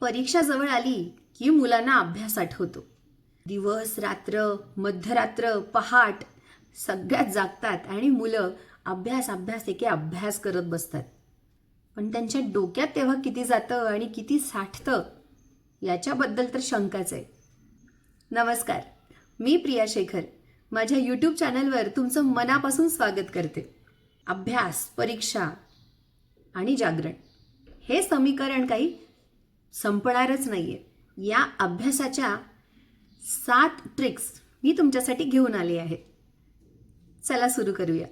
परीक्षा जवळ आली की मुलांना अभ्यास आठवतो. दिवस रात्र मध्यरात्र पहाट सगळ्यात जागतात आणि मुलं अभ्यास अभ्यास एके अभ्यास करत बसतात. पण त्यांच्या डोक्यात तेव्हा किती जातं आणि किती साठतं याच्याबद्दल तर शंकाच आहे. नमस्कार मी प्रिया शेखर. माझ्या यूट्यूब चॅनलवर तुमचं मनापासून स्वागत करते. अभ्यास परीक्षा आणि जागरण. हे समीकरण काही संपणारच नाही आहे या अभ्यासाच्या सात ट्रिक्स मी तुमच्यासाठी घेऊन आले आहे चला सुरू करूया.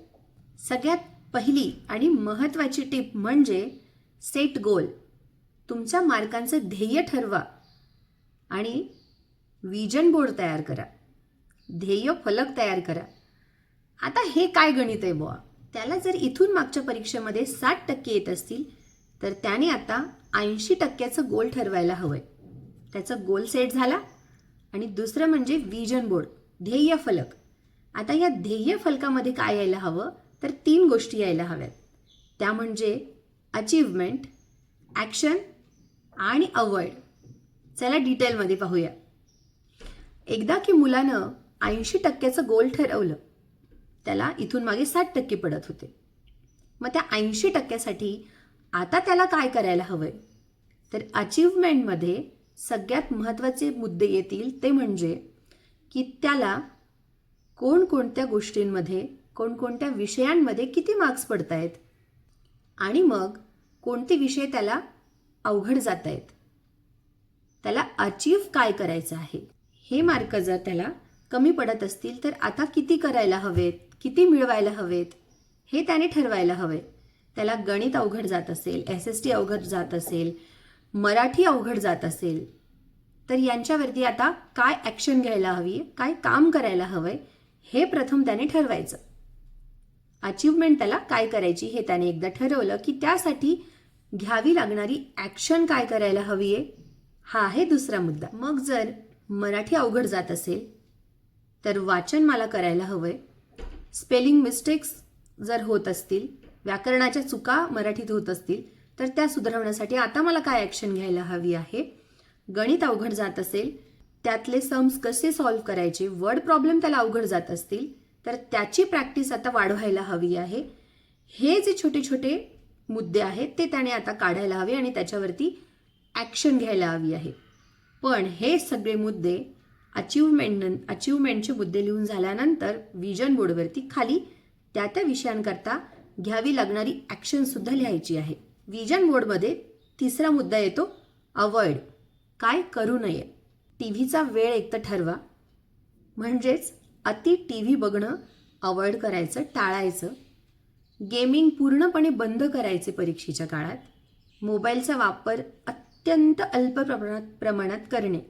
सगळ्यात पहिली आणि महत्त्वाची टिप म्हणजे सेट गोल तुमच्या मार्कांचं ध्येय ठरवा आणि विजन बोर्ड तयार करा. ध्येय फलक तयार करा. आता हे काय गणित आहे बुवा? त्याला जर इथून मागच्या परीक्षेमध्ये साठ टक्के येत असतील तर त्याने आता ऐंशी टक्क्याचं गोल ठरवायला हवंय. त्याचा गोल सेट झाला आणि दुसरं म्हणजे विजन बोर्ड ध्येय फलक. आता या ध्येय फलकामध्ये काय यायला हवं? तर तीन गोष्टी यायला हव्यात. त्या म्हणजे अचीवमेंट ॲक्शन आणि अवॉइड चला डिटेलमध्ये पाहूया. एकदा की मुलानं ऐंशी टक्क्याचं गोल ठरवलं त्याला इथून मागे साठ टक्के पडत होते. मग त्या ऐंशी टक्क्यासाठी आता त्याला काय करायला हवं आहे तर अचीवमेंटमध्ये सगळ्यात महत्त्वाचे मुद्दे येतील ते म्हणजे की त्याला कोणकोणत्या गोष्टींमध्ये कोणकोणत्या विषयांमध्ये किती मार्क्स पडत आहेत आणि मग कोणते विषय त्याला अवघड जात आहेत त्याला अचीव काय करायचं आहे? हे मार्क जर त्याला कमी पडत असतील तर आता किती करायला हवेत? किती मिळवायला हवेत? हे त्याने ठरवायला हवे. त्याला गणित अवघड जात असेल एस एस टी अवघड जात असेल मराठी अवघड जात असेल तर यांच्यावरती आता काय ॲक्शन घ्यायला हवी काय काम करायला हवंय हे प्रथम त्याने ठरवायचं. अचीवमेंट त्याला काय करायची हे त्याने एकदा ठरवलं की त्यासाठी घ्यावी लागणारी ॲक्शन काय करायला हवी आहे हा आहे दुसरा मुद्दा. मग जर मराठी अवघड जात असेल तर वाचन मला करायला हवं आहे स्पेलिंग मिस्टेक्स जर होत असतील व्याकरणाच्या चुका मराठीत होत असतील तर त्या सुधारवण्यासाठी आता मला काय ॲक्शन घ्यायला हवी आहे? गणित अवघड जात असेल त्यातले सम्स कसे सॉल्व्ह करायचे? वर्ड प्रॉब्लेम त्याला अवघड जात असतील तर त्याची प्रॅक्टिस आता वाढवायला हवी आहे. हे जे छोटे छोटे मुद्दे आहेत ते त्याने आता काढायला हवे आणि त्याच्यावरती ॲक्शन घ्यायला हवी आहे. पण हे सगळे मुद्दे अचिव्हमेंट अचिव्हमेंटचे मुद्दे लिहून झाल्यानंतर विजन बोर्डवरती खाली त्या त्या विषयांकरता घ्यावी लागणारी ॲक्शनसुद्धा लिहायची आहे. विजन बोर्डमध्ये तिसरा मुद्दा येतो अवॉइड काय करू नये. टी व्हीचा वेळ एकतर ठरवा. म्हणजेच अति टी व्ही बघणं अवॉइड करायचं टाळायचं. गेमिंग पूर्णपणे बंद करायचे परीक्षेच्या काळात. मोबाईलचा वापर अत्यंत अल्प प्रमाणात प्रमाणात करणे.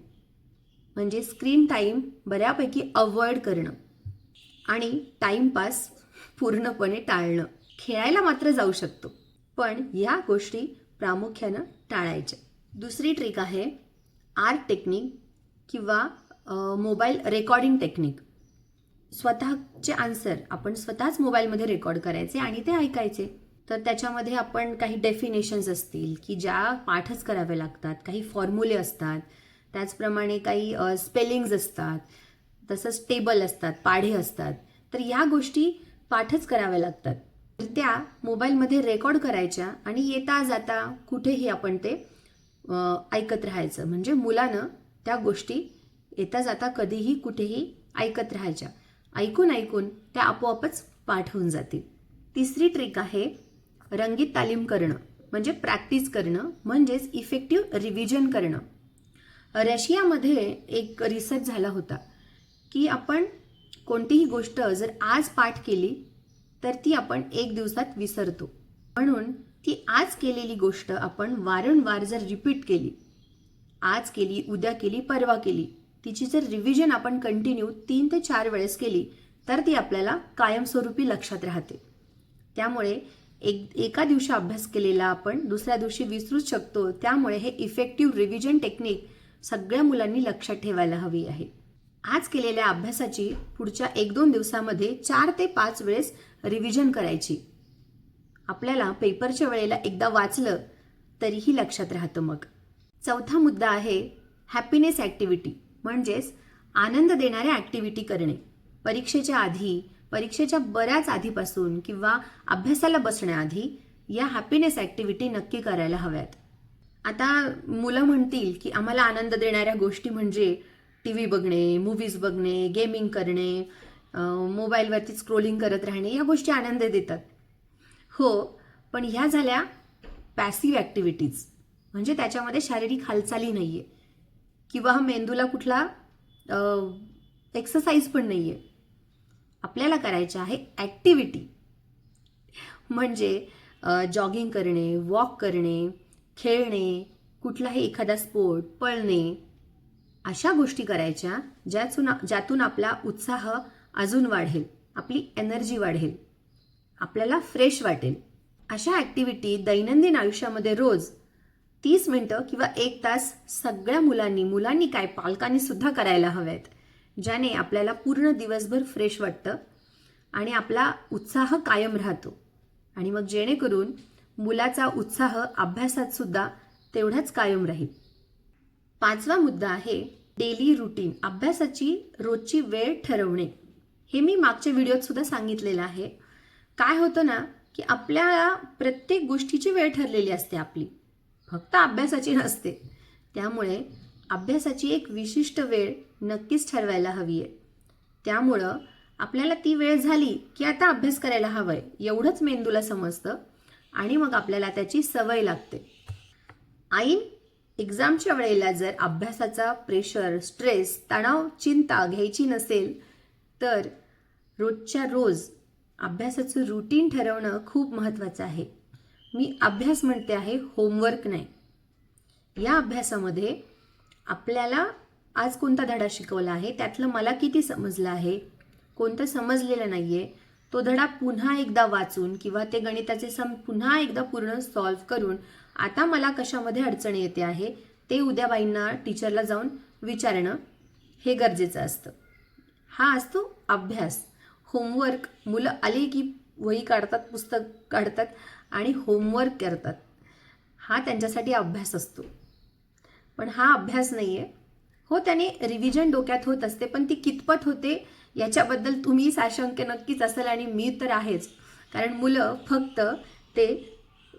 म्हणजे स्क्रीन टाईम बऱ्यापैकी अवॉइड करणं. आणि टाईमपास पूर्णपणे टाळणं. खेळायला मात्र जाऊ शकतो. पण या गोष्टी प्रामुख्यानं टाळायच्या. दुसरी ट्रिक आहे आर्ट टेक्निक किंवा मोबाईल रेकॉर्डिंग टेक्निक स्वतःचे आन्सर आपण स्वतःच मोबाईलमध्ये रेकॉर्ड करायचे आणि ते ऐकायचे. तर त्याच्यामध्ये आपण काही डेफिनेशन्स असतील की ज्या पाठच करावे लागतात काही फॉर्म्युले असतात. त्याचप्रमाणे काही स्पेलिंग्ज असतात. तसंच टेबल असतात पाढे असतात. तर या गोष्टी पाठच कराव्या लागतात. तर त्या मोबाईलमध्ये रेकॉर्ड करायच्या आणि येता जाता कुठेही आपण ते ऐकत राहायचं. म्हणजे मुलानं त्या गोष्टी येता जाता कधीही कुठेही ऐकत राहायच्या. ऐकून ऐकून त्या आपोआपच पाठ होऊन जातील. तिसरी ट्रिक आहे रंगीत तालीम करणं. म्हणजे प्रॅक्टिस करणं. म्हणजेच इफेक्टिव्ह रिव्हिजन करणं. रशियामध्ये एक रिसर्च झाला होता की आपण कोणतीही गोष्ट जर आज पाठ केली तर ती आपण एक दिवसात विसरतो. म्हणून ती आज केलेली गोष्ट आपण वारंवार जर रिपीट केली आज केली उद्या केली परवा केली तिची जर रिव्हिजन आपण कंटिन्यू तीन ते चार वेळेस केली तर ती आपल्याला कायमस्वरूपी लक्षात राहते. त्यामुळे एक एका दिवशी अभ्यास केलेला आपण दुसऱ्या दिवशी विसरूच शकतो त्यामुळे हे इफेक्टिव्ह रिव्हिजन टेक्निक सगळ्या मुलांनी लक्षात ठेवायला हवी आहे. आज केलेल्या अभ्यासाची पुढच्या एक दोन दिवसामध्ये चार ते पाच वेळेस रिव्हिजन करायची. आपल्याला पेपरच्या वेळेला एकदा वाचलं तरीही लक्षात राहतं मग. चौथा मुद्दा आहे हॅपीनेस ॲक्टिव्हिटी म्हणजेच आनंद देणाऱ्या ॲक्टिव्हिटी करणे. परीक्षेच्या आधी परीक्षेच्या बऱ्याच आधीपासून किंवा अभ्यासाला बसण्याआधी या हॅपीनेस ॲक्टिव्हिटी नक्की करायला हव्यात. आता मुलं म्हणतील की आम्हाला आनंद देणाऱ्या गोष्टी म्हणजे टी व्ही बघणे मूव्हीज बघणे गेमिंग करणे मोबाईलवरती स्क्रोलिंग करत राहणे या गोष्टी आनंद देतात. हो पण ह्या झाल्या पॅसिव्ह ॲक्टिव्हिटीज म्हणजे त्याच्यामध्ये शारीरिक हालचाली नाही आहे किंवा मेंदूला कुठला एक्सरसाइज पण नाही आहे आपल्याला करायचं आहे ॲक्टिव्हिटी म्हणजे जॉगिंग करणे वॉक करणे खेळणे कुठलाही एखादा स्पोर्ट पळणे अशा गोष्टी करायच्या ज्यातून ज्यातून आपला उत्साह अजून वाढेल आपली एनर्जी वाढेल आपल्याला फ्रेश वाटेल. अशा ॲक्टिव्हिटी दैनंदिन आयुष्यामध्ये रोज तीस मिनटं किंवा एक तास सगळ्या मुलांनी मुलांनी काय पालकांनी सुद्धा करायला हव्यात ज्याने आपल्याला पूर्ण दिवसभर फ्रेश वाटतं आणि आपला उत्साह कायम राहतो. आणि मग जेणेकरून मुलाचा उत्साह अभ्यासात सुद्धा तेवढाच कायम राहील. पाचवा मुद्दा आहे डेली रुटीन अभ्यासाची रोजची वेळ ठरवणे. हे मी मागच्या व्हिडिओत सुद्धा सांगितलेलं आहे. काय होतं ना की आपल्याला प्रत्येक गोष्टीची वेळ ठरलेली असते आपली. फक्त अभ्यासाची नसते. त्यामुळे अभ्यासाची एक विशिष्ट वेळ नक्कीच ठरवायला हवी आहे. त्यामुळं आपल्याला ती वेळ झाली की आता अभ्यास करायला हवं आहे एवढंच मेंदूला समजतं आणि मग आपल्याला त्याची सवय लागते. ऐन एक्झामच्या वेळेला जर अभ्यासाचा प्रेशर स्ट्रेस तणाव चिंता घ्यायची नसेल तर रोजच्या रोज अभ्यासाचं रुटीन ठरवणं खूप महत्त्वाचं आहे. मी अभ्यास म्हणते आहे होमवर्क नाही. या अभ्यासामध्ये आपल्याला आज कोणता धडा शिकवला आहे त्यातलं मला किती समजलं आहे कोणतं समजलेलं नाही आहे तो धडा पुन्हा एकदा वाचून किंवा ते गणिताचे सम पुन्हा एकदा पूर्ण सॉल्व्ह करून आता मला कशामध्ये अडचण येते आहे ते उद्या बाईंना टीचरला जाऊन विचारणं हे गरजेचं असतं. हा असतो अभ्यास. होमवर्क मुलं आले की वही काढतात पुस्तक काढतात आणि होमवर्क करतात. हा त्यांच्यासाठी अभ्यास असतो. पण हा अभ्यास नाही आहे हो त्याने रिव्हिजन डोक्यात होत असते पण ती कितपत होते याच्याबद्दल तुम्ही साशंक नक्कीच असाल आणि मी तर आहेच. कारण मुलं फक्त ते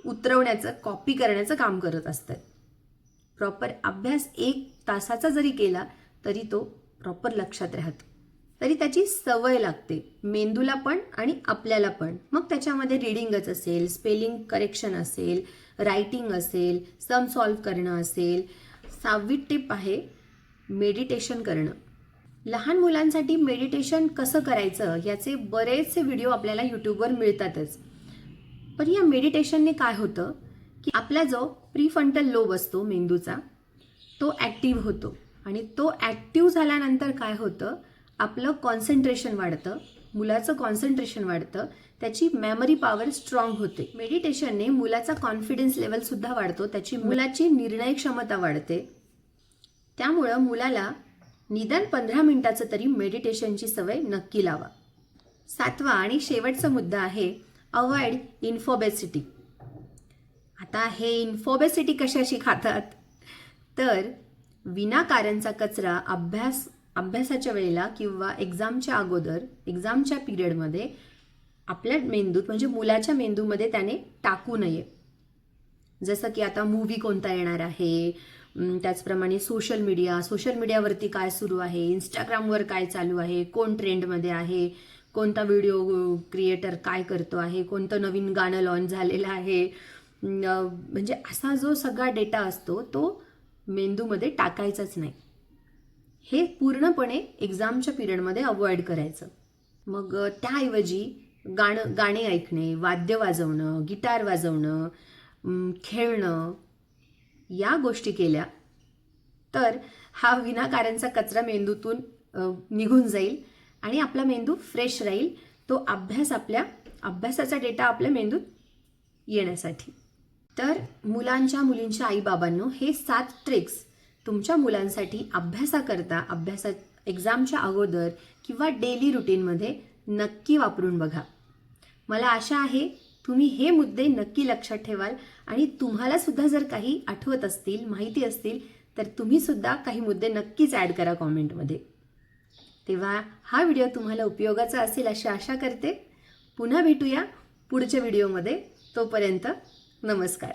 उतरवण्याचं कॉपी करण्याचं काम करत असतात. प्रॉपर अभ्यास एक तासाचा जरी केला तरी तो प्रॉपर लक्षात राहतो. तरी त्याची सवय लागते. मेंदूला पण आणि आपल्याला पण. मग त्याच्यामध्ये रिडिंगच असेल स्पेलिंग करेक्शन असेल रायटिंग असेल सम सॉल्व्ह करणं असेल सहावी टिप आहे मेडिटेशन करणं. लहान मुलांसाठी मेडिटेशन कसं करायचं याचे बरेचसे व्हिडिओ आपल्याला यूट्यूबवर मिळतातच. पण या मेडिटेशनने काय होतं? की आपला जो प्रीफंटल लोब असतो मेंदूचा तो ॲक्टिव्ह होतो. आणि तो ॲक्टिव्ह झाल्यानंतर काय होतं? आपलं कॉन्सन्ट्रेशन वाढतं. मुलाचं कॉन्सन्ट्रेशन वाढतं. त्याची मेमरी पॉवर स्ट्रॉंग होते. मेडिटेशनने मुलाचा कॉन्फिडन्स लेवलसुद्धा वाढतो. त्याची मुलाची निर्णय क्षमता वाढते. त्यामुळं मुलाला निदान पंधरा मिनटाचं तरी मेडिटेशनची सवय नक्की लावा. सातवा आणि शेवटचा मुद्दा आहे अवॉइड इन्फोबेसिटी. आता हे इन्फोबेसिटी कशाशी खातात? तर विनाकारणचा कचरा अभ्यास अभ्यासाच्या वेळेला किंवा एक्झामच्या अगोदर एक्झामच्या पिरियडमध्ये आपल्या मेंदूत म्हणजे मुलाच्या मेंदूमध्ये त्याने टाकू नये. जसं की आता मूव्ही कोणता येणार आहे? त्याचप्रमाणे सोशल मीडिया सोशल मीडियावरती काय सुरू आहे? इंस्टाग्रामवर काय चालू आहे? कोण ट्रेंडमध्ये आहे? कोणता व्हिडिओ क्रिएटर काय करतो आहे कोणतं नवीन गाणं लॉन्च झालेलं आहे. म्हणजे असा जो सगळा डेटा असतो तो मेंदूमध्ये टाकायचाच नाही. हे पूर्णपणे एक्झामच्या पिरियडमध्ये अवॉइड करायचं. मग त्याऐवजी गाणं गाणे ऐकणे वाद्य वाजवणं गिटार वाजवणं खेळणं या गोष्टी केल्या तर हा विनाकारांचा कचरा मेंदूतून निघून जाईल. आणि आपला मेंदू फ्रेश राहील. तो अभ्यास आपल्या अभ्यासाचा डेटा आपल्या मेंदूत येण्यासाठी. तर मुलांच्या मुलींच्या आईबाबांनो हे सात ट्रिक्स तुमच्या मुलांसाठी अभ्यासाकरता अभ्यासात एक्झामच्या अगोदर किंवा डेली रुटीनमध्ये नक्की वापरून बघा. मला आशा आहे तुम्ही हे मुद्दे नक्की लक्षात ठेवाल आणि तुम्हालासुद्धा जर काही आठवत असतील माहिती असतील तर तुम्हीसुद्धा काही मुद्दे नक्कीच ॲड करा कॉमेंटमध्ये तेव्हा हा व्हिडिओ तुम्हाला उपयोगाचा असेल अशी आशा करते. पुन्हा भेटूया पुढच्या व्हिडिओमध्ये. तोपर्यंत नमस्कार.